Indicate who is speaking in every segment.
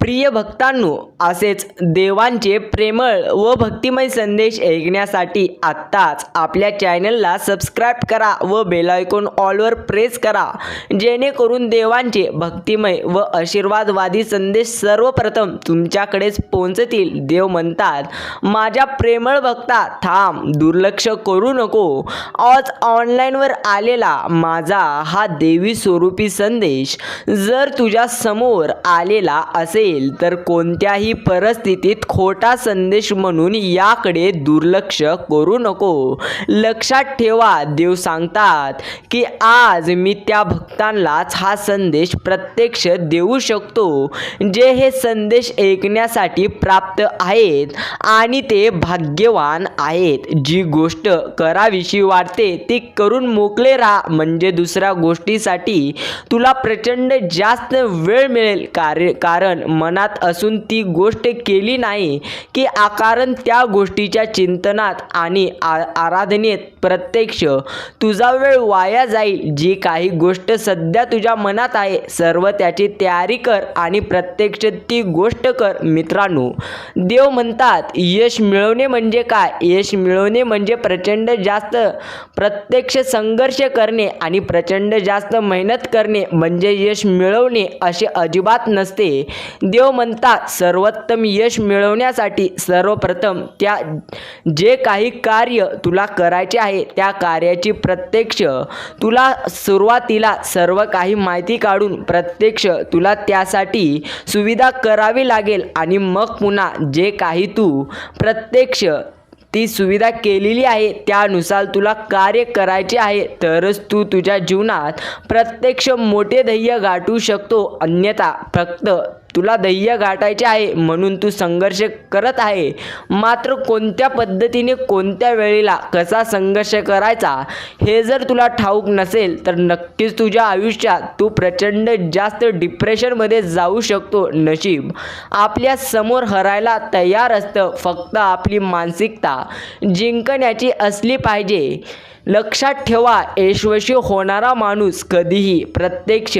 Speaker 1: प्रिय भक्तांनो असेच देवांचे प्रेमळ व भक्तिमय संदेश ऐकण्यासाठी आत्ताच आपल्या चॅनलला सबस्क्राईब करा व बेलायकॉन ऑलवर प्रेस करा जेणेकरून देवांचे भक्तिमय व आशीर्वादवादी संदेश सर्वप्रथम तुमच्याकडेच पोहोचतील. देव म्हणतात माझ्या प्रेमळ भक्ता थांब दुर्लक्ष करू नको. आज ऑनलाईनवर आलेला माझा हा देवी स्वरूपी संदेश जर तुझ्या समोर आलेला असेल तर कोणत्याही परिस्थितीत खोटा संदेश म्हणून याकडे दुर्लक्ष करू नको. लक्षात ठेवा देव सांगतात की आज मी त्या भक्तांनाच हा संदेश प्रत्यक्ष देऊ शकतो जे हे संदेश ऐकण्यासाठी प्राप्त आहेत आणि ते भाग्यवान आहेत. जी गोष्ट करावीशी वाटते ती करून मोकळे राहा. म्हणजे दुसऱ्या गोष्टीसाठी तुला प्रचंड जास्त वेळ मिळेल कार्य कारण मनात असून ती गोष्ट केली नाही की आकारण त्या गोष्टीच्या चिंतनात आणि आ आराधनेत प्रत्यक्ष. तुझा वेळ वाया जाईल जी काही गोष्ट सध्या तुझ्या मनात आहे सर्व त्याची तयारी कर आणि प्रत्यक्ष ती गोष्ट कर मित्रांनो. देव म्हणतात यश मिळवणे म्हणजे काय? यश मिळवणे म्हणजे प्रचंड जास्त प्रत्यक्ष संघर्ष करणे आणि प्रचंड जास्त मेहनत करणे म्हणजे यश मिळवणे असे अजिबात नसते. देव म्हणतात सर्वोत्तम यश मिळवण्यासाठी सर्वप्रथम त्या जे काही कार्य तुला करायचे आहे त्या कार्याची प्रत्यक्ष तुला सुरुवातीला सर्व काही माहिती काढून प्रत्यक्ष तुला त्यासाठी सुविधा करावी लागेल आणि मग पुन्हा जे काही तू प्रत्यक्ष ती सुविधा केलेली आहे त्यानुसार तुला कार्य करायचे आहे तरच तू तुझ्या जीवनात प्रत्यक्ष मोठे ध्येय गाठू शकतो. अन्यथा फक्त तुला ध्येय गाठायचे आहे म्हणून तू संघर्ष करत आहे. मात्र कोणत्या पद्धतीने कोणत्या वेळेला कसा संघर्ष करायचा हे जर तुला ठाऊक नसेल तर नक्कीच तुझ्या आयुष्यात तू प्रचंड जास्त डिप्रेशनमध्ये जाऊ शकतो नशीब. आपल्यासमोर हरायला तयार असतं फक्त आपली मानसिकता जिंकण्याची असली पाहिजे. लक्षात ठेवा यशस्वी होणारा माणूस कधीही प्रत्यक्ष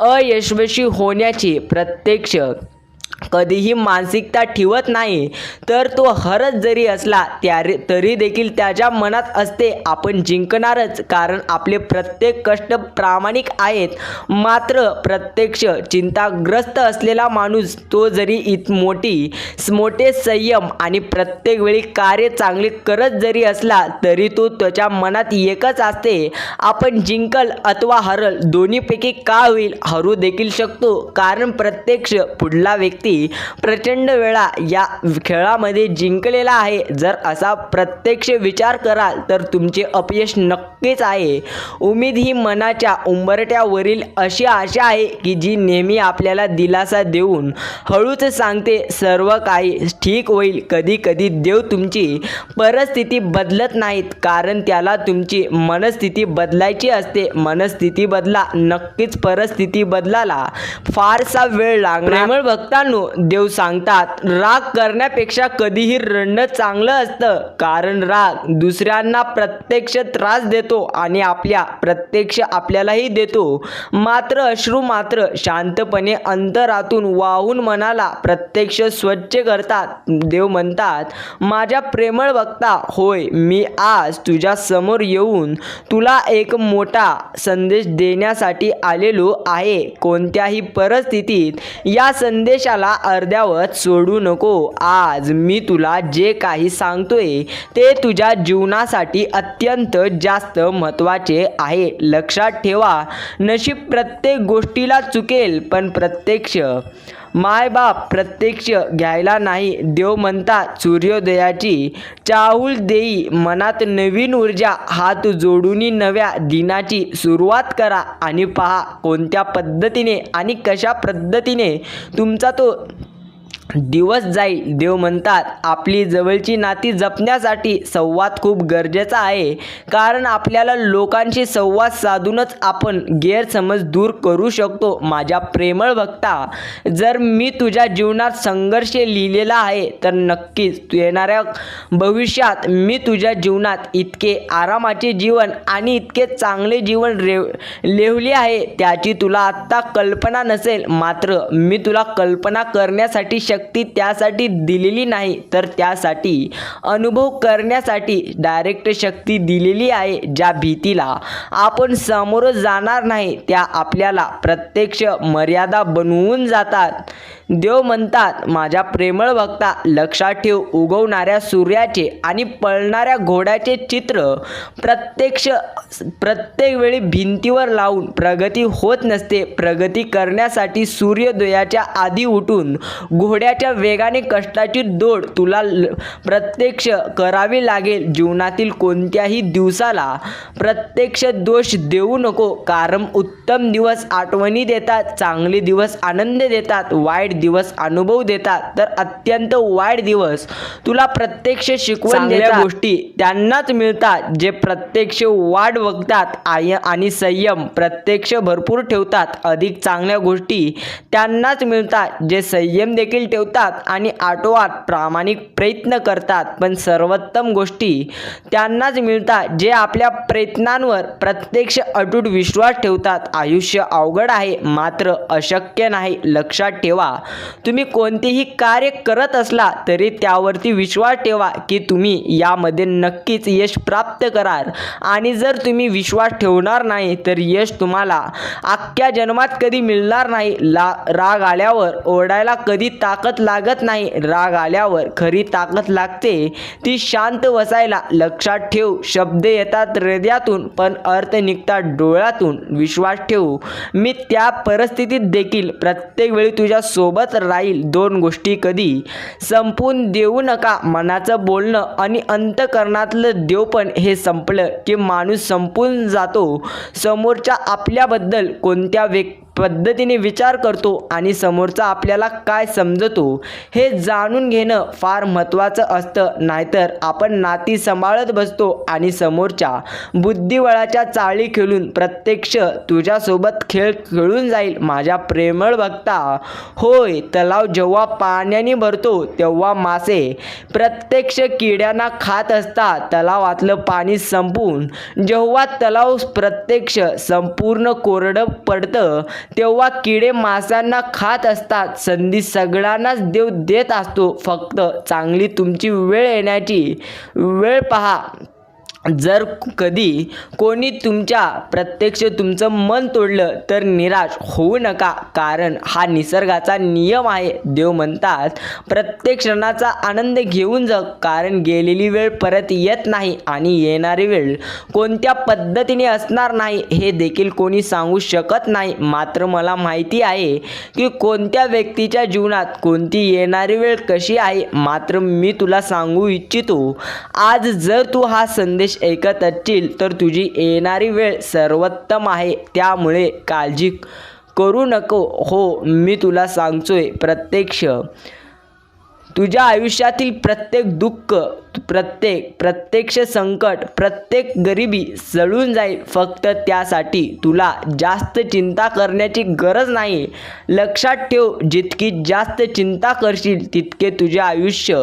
Speaker 1: अयशस्वी होण्याची प्रत्यक्ष कधीही मानसिकता ठेवत नाही तर तो हरत जरी असला त्यारे तरी देखील त्याच्या मनात असते आपण जिंकणारच कारण आपले प्रत्येक कष्ट प्रामाणिक आहेत. मात्र प्रत्यक्ष चिंताग्रस्त असलेला माणूस तो जरी इत मोठी मोठे संयम आणि प्रत्येक वेळी कार्य चांगले करत जरी असला तरी तो त्याच्या मनात एकच असते आपण जिंकल अथवा हरल दोन्हीपैकी का होईल हरू देखील शकतो. कारण प्रत्यक्ष पुढला व्यक्ती प्रचंड वेळा या खेळामध्ये जिंकलेला आहे. जर असा प्रत्यक्ष विचार कराल तर तुमचे अपयश नक्कीच आहे. उमेद ही मनाच्या उंबरट्यावरील अशी आशा आहे की जी नेहमी आपल्याला दिलासा देऊन हळूच सांगते सर्व काही ठीक होईल. कधी कधी देव तुमची परिस्थिती बदलत नाहीत कारण त्याला तुमची मनस्थिती बदलायची असते. मनस्थिती बदला नक्कीच परिस्थिती बदलाला फारसा वेळ लागणार भक्तांनो मित्रांनो देव सांगतात राग करण्यापेक्षा कधीही रडणं चांगलं असतं. कारण राग दुसऱ्यांना प्रत्यक्ष त्रास देतो आणि आपल्या प्रत्यक्ष आपल्यालाही देतो. मात्र अश्रू मात्र शांतपणे अंतरातून वाहून मनाला प्रत्यक्ष स्वच्छ करतात. देव म्हणतात माझ्या प्रेमळ वक्ता होय मी आज तुझ्या समोर येऊन तुला एक मोठा संदेश देण्यासाठी आलेलो आहे. कोणत्याही परिस्थितीत या संदेशाला अर्ध्यावत सोडू नको. आज मी तुला जे काही सांगतोय ते तुझ्या जीवनासाठी अत्यंत जास्त महत्त्वाचे आहे. लक्षात ठेवा नशीब प्रत्येक गोष्टीला चुकेल पण प्रत्यक्ष. मायबाप प्रत्यक्ष घ्यायला नाही देव म्हणता सूर्योदयाची चाहूल देई मनात नवीन ऊर्जा हात जोडून नव्या दिनाची सुरुवात करा आणि पहा कोणत्या पद्धतीने आणि कशा पद्धतीने तुमचा तो दिवस जाईल देव म्हणतात आपली जवळची नाती जपण्यासाठी संवाद खूप गरजेचा आहे. कारण आपल्याला लोकांशी संवाद साधूनच आपण गैरसमज दूर करू शकतो माझ्या प्रेमळ भक्ता जर मी तुझ्या जीवनात संघर्ष लिहिलेला आहे तर नक्कीच येणाऱ्या भविष्यात मी तुझ्या जीवनात इतके आरामाचे जीवन आणि इतके चांगले जीवन रेव लिवले आहे त्याची तुला आत्ता कल्पना नसेल मात्र मी तुला कल्पना करण्यासाठी शक शक्ती त्यासाठी दिलेली नाही तर त्यासाठी अनुभव करण्यासाठी डायरेक्ट शक्ती दिलेली आहे ज्या भीतीला आपण समोर जाणार नाही त्या आपल्याला प्रत्यक्ष मर्यादा बनवून जातात. देव म्हणतात माझ्या प्रेमळ भक्ता लक्षात ठेव उगवणाऱ्या सूर्याचे आणि पळणाऱ्या घोड्याचे चित्र प्रत्यक्ष प्रत्येक वेळी भिंतीवर लावून प्रगती होत नसते. प्रगती करण्यासाठी सूर्योदयाच्या आधी उठून घोड्याच्या वेगाने कष्टाची दौड तुला ल- प्रत्यक्ष करावी लागेल. जीवनातील कोणत्याही दिवसाला प्रत्यक्ष दोष देऊ नको. कारण उत्तम दिवस आठवणी देतात चांगले दिवस आनंद देतात वाईट दिवस अनुभव देतात तर अत्यंत वाईट दिवस. तुला प्रत्यक्ष शिकवण देतात. गोष्टी त्यांनाच मिळतात जे प्रत्यक्ष वाट बघतात आय आणि संयम प्रत्यक्ष भरपूर ठेवतात. अधिक चांगल्या गोष्टी त्यांनाच मिळतात जे संयम देखील ठेवतात आणि आटोआट प्रामाणिक प्रयत्न करतात. पण सर्वोत्तम गोष्टी त्यांनाच मिळतात जे आपल्या प्रयत्नांवर प्रत्यक्ष अटूट विश्वास ठेवतात. आयुष्य अवघड आहे मात्र अशक्य नाही. लक्षात ठेवा तुम्ही कोणतेही कार्य करत असला तरी त्यावरती विश्वास ठेवा की तुम्ही यामध्ये नक्कीच यश प्राप्त कराल. आणि जर तुम्ही विश्वास ठेवणार नाही तर यश तुम्हाला अख्ख्या जन्मात कधी मिळणार नाही. ला राग आल्यावर ओरडायला कधी ताकद लागत नाही. राग आल्यावर खरी ताकद लागते. ती शांत वसायला लक्षात ठेव. शब्द येतात हृदयातून पण अर्थ निघतात डोळ्यातून. विश्वास ठेवू. मी त्या परिस्थितीत देखील प्रत्येक वेळी तुझ्या सोबत राहील दोन गोष्टी कधी? संपून देऊ नका मनाचं बोलणं आणि अंतकरणातलं देव पण हे संपलं की माणूस संपून जातो. समोरच्या आपल्याबद्दल कोणत्या व्यक्ती पद्धतीने विचार करतो आणि समोरचा आपल्याला काय समजतो हे जाणून घेणं फार महत्त्वाचं असतं. नाहीतर आपण नाती सांभाळत बसतो आणि समोरच्या बुद्धिबळाच्या चाळी खेळून प्रत्यक्ष तुझ्यासोबत खेळ खेळून जाईल. माझ्या प्रेमळ भक्ता होय तलाव जेव्हा पाण्याने भरतो तेव्हा मासे प्रत्यक्ष किड्यांना खात असतात. तलावातलं पाणी संपून जेव्हा तलाव प्रत्यक्ष संपूर्ण कोरडं पडतं तेव्हा किडे माशांना खात असतात. संधी सगळ्यांनाच देव देत असतो. फक्त चांगली तुमची वेळ येण्याची वेळ पहा. जर कधी कोणी तुमच्या प्रत्यक्ष तुमचं मन तोडलं तर निराश होऊ नका कारण हा निसर्गाचा नियम आहे. देव म्हणतात प्रत्येक क्षणाचा आनंद घेऊन जग कारण गेलेली वेळ परत येत नाही आणि येणारी वेळ कोणत्या पद्धतीने असणार नाही हे देखील कोणी सांगू शकत नाही. मात्र मला माहिती आहे की कोणत्या व्यक्तीच्या जीवनात कोणती येणारी वेळ कशी आहे मात्र मी तुला सांगू इच्छितो आज जर तू हा संदेश ऐकत असशील तर तुझी येणारी वेळ सर्वोत्तम आहे. त्यामुळे काळजी करू नको. हो मी तुला सांगतोय प्रत्यक्ष. तुझ्या आयुष्यातील प्रत्येक दुःख प्रत्येक प्रत्यक्ष संकट प्रत्येक गरिबी जळून जाईल. फक्त त्यासाठी तुला जास्त चिंता करण्याची गरज नाही लक्षात ठेव जितकी जास्त चिंता करशील तितके तुझे आयुष्य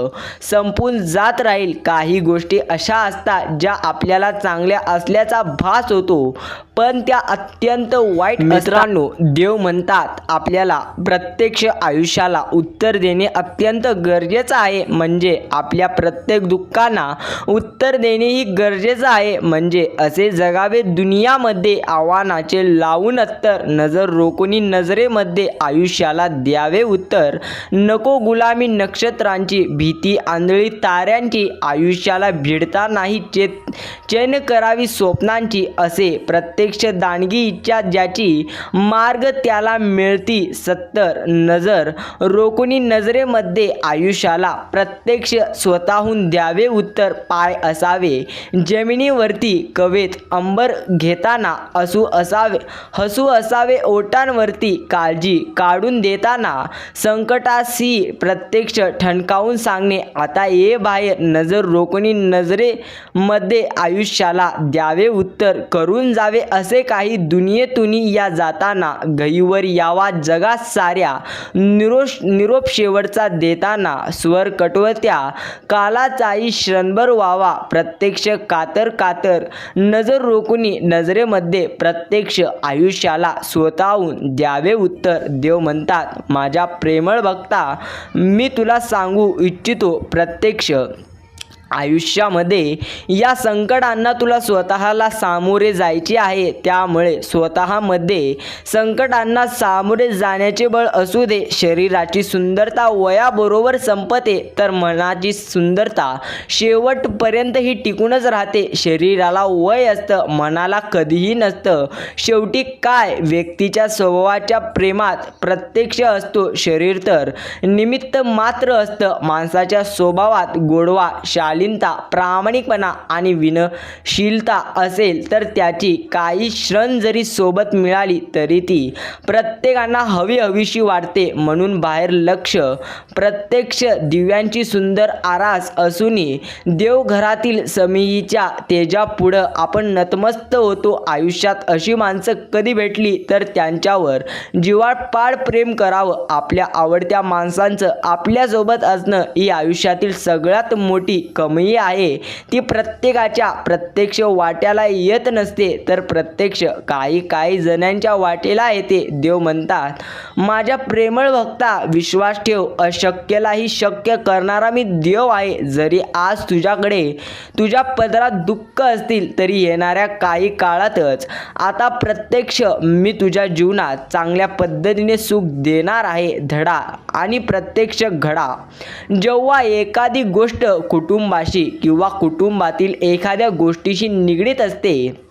Speaker 1: संपून जात राहील. काही गोष्टी अशा असतात ज्या आपल्याला चांगल्या असल्याचा भास होतो. पण त्या अत्यंत वाईट मित्रांनो देव म्हणतात आपल्याला प्रत्यक्ष आयुष्याला उत्तर देणे अत्यंत गरजेचं आहे. म्हणजे आपल्या प्रत्येक दुःखांना उत्तर देणेही गरजेचं आहे. म्हणजे असे जगावे दुनियामध्ये आव्हानाचे लावून अत्तर नजर रोखुनी नजरेमध्ये आयुष्याला द्यावे उत्तर. नको गुलामी नक्षत्रांची भीती आंधळी ताऱ्यांची आयुष्याला भिडता नाही. चेत चैन करावी स्वप्नांची असे प्रत्यक्ष दानगी इच्छा ज्याची मार्ग त्याला मिळती सत्तर. नजर रोखुनी नजरेमध्ये आयुष्याला प्रत्यक्ष स्वतःहून द्या द्यावे उत्तर पाय असावे. जमिनीवरती कवेत अंबर घेताना असू असावे हसू असावे ओटांवरती काळजी काढून देताना संकटाशी प्रत्यक्ष ठणकावून सांगणे आता ये बाहेर नजर रोखणी नजरेमध्ये आयुष्याला द्यावे उत्तर करून जावे असे काही दुनियेतुनी या जाताना घईवर यावा जगात साऱ्या निरोश निरोप शेवटचा देताना स्वर कटवत्या कालाचा कालाचाही क्षणभर व्हावा प्रत्यक्ष कातर कातर. नजर रोखुनी नजरेमध्ये प्रत्यक्ष आयुष्याला स्वतःहून द्यावे उत्तर. देव म्हणतात माझ्या प्रेमळ भक्ता मी तुला सांगू इच्छितो प्रत्यक्ष आयुष्यामध्ये या संकटांना तुला स्वतःला सामोरे जायचे आहे. त्यामुळे स्वतःमध्ये संकटांना सामोरे जाण्याचे बळ असू दे. शरीराची सुंदरता वयाबरोबर संपते तर मनाची सुंदरता शेवटपर्यंत ही टिकूनच राहते. शरीराला वय असतं मनाला कधीही नसतं. शेवटी काय? व्यक्तीच्या स्वभावाच्या प्रेमात प्रत्यक्ष असतो. शरीर तर निमित्त मात्र असतं. माणसाच्या स्वभावात गोडवा शालीनता प्रामाणिकपणा आणि विनशीलता असेल तर त्याची काही क्षण जरी सोबत मिळाली तरी ती प्रत्येकांना हवी हवीशी वाटते म्हणून बाहेर लक्ष प्रत्यक्ष दिव्यांची सुंदर आरास असूनही देवघरातील समीहीच्या तेजापुढं आपण नतमस्त होतो. आयुष्यात अशी माणसं कधी भेटली तर त्यांच्यावर जिवाळपाड प्रेम करावं. आपल्या आवडत्या माणसांचं आपल्यासोबत असणं ही आयुष्यातील सगळ्यात मोठी कमी आहे. ती प्रत्येकाच्या प्रत्यक्ष वाट्याला येत नसते तर प्रत्यक्ष काही काही जणांच्या वाटेला येते देव म्हणतात. माझ्या प्रेमळ भक्ता विश्वास ठेव अशक्यलाही शक्य करणारा मी देव आहे. जरी आज तुझ्याकडे तुझ्या पदरात दुःख असतील तरी येणाऱ्या काही काळातच आता प्रत्यक्ष मी तुझ्या जीवनात चांगल्या पद्धतीने सुख देणार आहे. धडा आणि प्रत्यक्ष घडा. जेव्हा एखादी गोष्ट कुटुंबाशी किंवा कुटुंबातील एखाद्या गोष्टीशी निगडीत असते.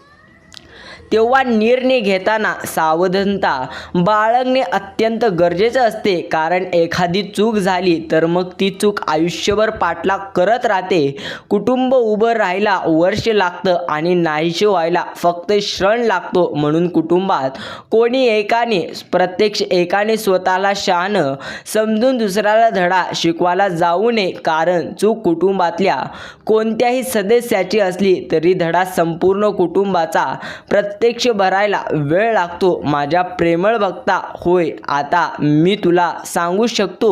Speaker 1: तेव्हा निर्णय घेताना सावधानता बाळगणे अत्यंत गरजेचं असते. कारण एखादी चूक झाली तर मग ती चूक आयुष्यभर पाठलाग करत राहते. कुटुंब उभं राहायला वर्ष लागतं आणि नाहीशे व्हायला फक्त क्षण लागतो. म्हणून कुटुंबात कोणी एकाने प्रत्यक्ष एकाने स्वतःला शहाणं समजून दुसऱ्याला धडा शिकवायला जाऊ नये. कारण चूक कुटुंबातल्या कोणत्याही सदस्याची असली तरी धडा संपूर्ण कुटुंबाचा प्रत्यक्ष भरायला वेळ लागतो. माझ्या प्रेमळ भक्ता होय आता मी तुला सांगू शकतो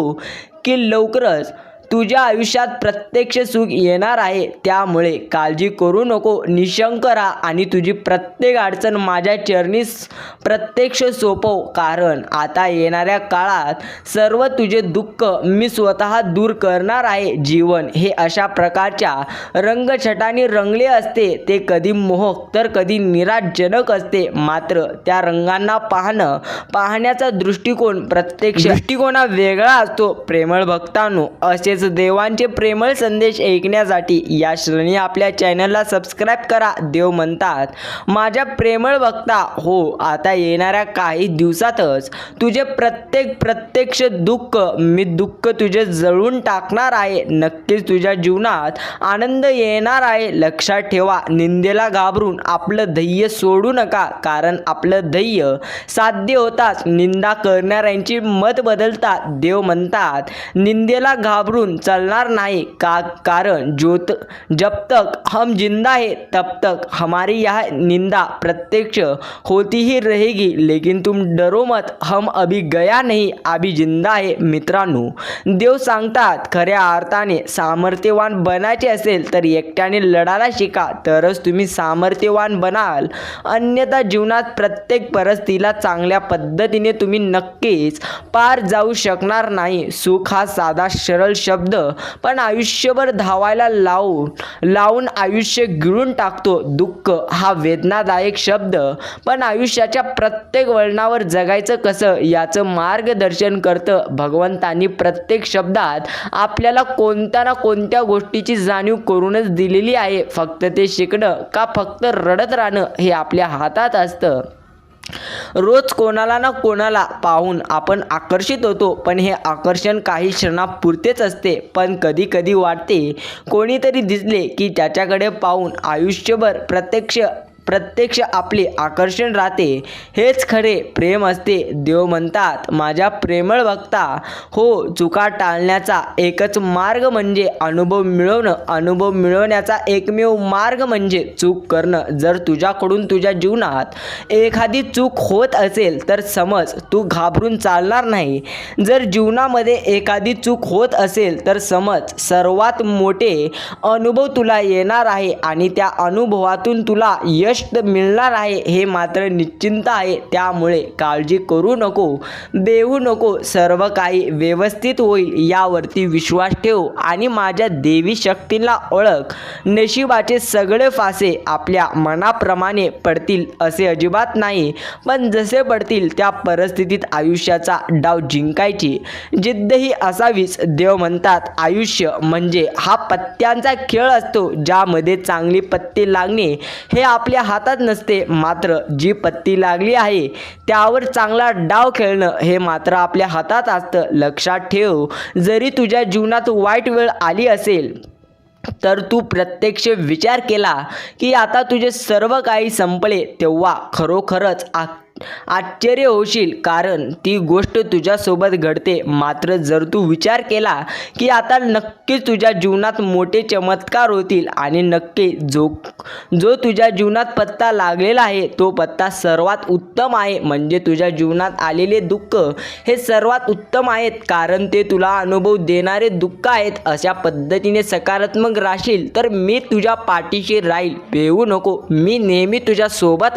Speaker 1: की लवकरच तुझ्या आयुष्यात प्रत्यक्ष सुख येणार आहे. त्यामुळे काळजी करू नको निशंक राहा आणि तुझी प्रत्येक अडचण माझ्या चरणीस प्रत्यक्ष सोपव. कारण आता येणाऱ्या काळात सर्व तुझे दुःख मी स्वतः दूर करणार आहे. जीवन हे अशा प्रकारच्या रंगछटाने रंगले असते. ते कधी मोहक तर कधी निराशजनक असते. मात्र त्या रंगांना पाहणं पाहण्याचा दृष्टिकोन प्रत्यक्ष दृष्टिकोना वेगळा असतो. प्रेमळ भक्तांनो म्हणजेच देवांचे प्रेमळ संदेश ऐकण्यासाठी या श्रेणी आपल्या चॅनलला सबस्क्राईब करा देव म्हणतात. माझ्या प्रेमळ वक्ता हो आता येणाऱ्या काही दिवसातच तुझे प्रत्येक प्रत्यक्ष दुःख मी दुःख तुझे जळून टाकणार आहे. नक्कीच तुझ्या जीवनात आनंद येणार आहे. लक्षात ठेवा निंदेला घाबरून आपलं ध्येय सोडू नका कारण आपलं ध्येय साध्य होताच. निंदा करणाऱ्यांची मत बदलतात देव म्हणतात. निंदेला घाबरून चलणार नाही का? कारण ज्योत जब तक हम जिंदा है तब तक हमारी यह निंदा प्रत्यक्ष होती ही रहेगी। लेकिन तुम डरो मत हम अभी गया नहीं अभी जिंदा है मित्रांनो। देव सांगतात खऱ्या अर्थाने सामर्थ्यवान बनायचे असेल तर एकट्याने लढायला शिका तरच तुम्ही सामर्थ्यवान बनाल. अन्यथा जीवनात प्रत्येक परिस्थितीला चांगल्या पद्धतीने तुम्ही नक्कीच पार जाऊ शकणार नाही. सुख हा साधा सरळ शब्द शब्द पण आयुष्यभर धावायला लावून लावून आयुष्य गिळून टाकतो दुःख. हा वेदनादायक शब्द पण आयुष्याच्या प्रत्येक वळणावर जगायचं कसं याचं मार्गदर्शन करतं भगवंतांनी प्रत्येक शब्दात. आपल्याला कोणत्या ना कोणत्या गोष्टीची जाणीव करूनच दिलेली आहे फक्त ते शिकणं का फक्त रडत राहणं हे आपल्या हातात असतं? रोज कोणाला ना कोणाला पाहून आपण आकर्षित होतो पण हे आकर्षण काही क्षणापुरतेच असते. पण कधी कधी वाटते कोणीतरी दिसले की त्याच्याकडे पाहून आयुष्यभर प्रत्यक्ष प्रत्यक्ष आपले आकर्षण राहते. हेच खरे प्रेम असते देव म्हणतात. माझ्या प्रेमळ भक्ता हो चुका टाळण्याचा एकच मार्ग म्हणजे अनुभव मिळवणं. अनुभव मिळवण्याचा एकमेव मार्ग म्हणजे चूक करणं. जर तुझ्याकडून तुझ्या जीवनात एखादी चूक होत असेल तर समज तू घाबरून चालणार नाही. जर जीवनामध्ये एखादी चूक होत असेल तर समज सर्वात मोठे अनुभव तुला येणार आहे आणि त्या अनुभवातून तुला यश मिळणार आहे हे मात्र निश्चिंत आहे. त्यामुळे काळजी करू नको देऊ नको सर्व काही व्यवस्थित होईल यावरती विश्वास ठेव आणि माझ्या देवी शक्तींना ओळख. नशिबाचे सगळे फासे आपल्या मनाप्रमाणे पडतील असे अजिबात नाही पण जसे पडतील त्या परिस्थितीत आयुष्याचा डाव जिंकायची. जिद्दही असावीच देव म्हणतात आयुष्य म्हणजे हा पत्त्यांचा खेळ असतो ज्यामध्ये चांगली पत्ते लागणे हे आपल्या हातात नसते. मात्र जी पत्ती लागली आहे त्यावर चांगला डाव खेळणं हे मात्र आपल्या हातात असतं. लक्षात ठेव जरी तुझ्या जीवनात वाईट वेळ आली असेल तर तू प्रत्यक्ष विचार केला की आता तुझे सर्व काही संपले तेव्हा खरोखरच आ आश्चर्य होशील. कारण ती गोष्ट तुझ्यासोबत घडते. मात्र जर तू विचार केला की आता नक्कीच तुझ्या जीवनात मोठे चमत्कार होतील आणि नक्की जो जो तुझ्या जीवनात पत्ता लागलेला आहे तो पत्ता सर्वात उत्तम आहे. म्हणजे तुझ्या जीवनात आलेले दुःख हे सर्वात उत्तम आहेत. कारण ते तुला अनुभव देणारे दुःख आहेत. अशा पद्धतीने सकारात्मक राहशील तर मी तुझ्या पाठीशी राहील. भेऊ नको. मी नेहमी तुझ्या सोबत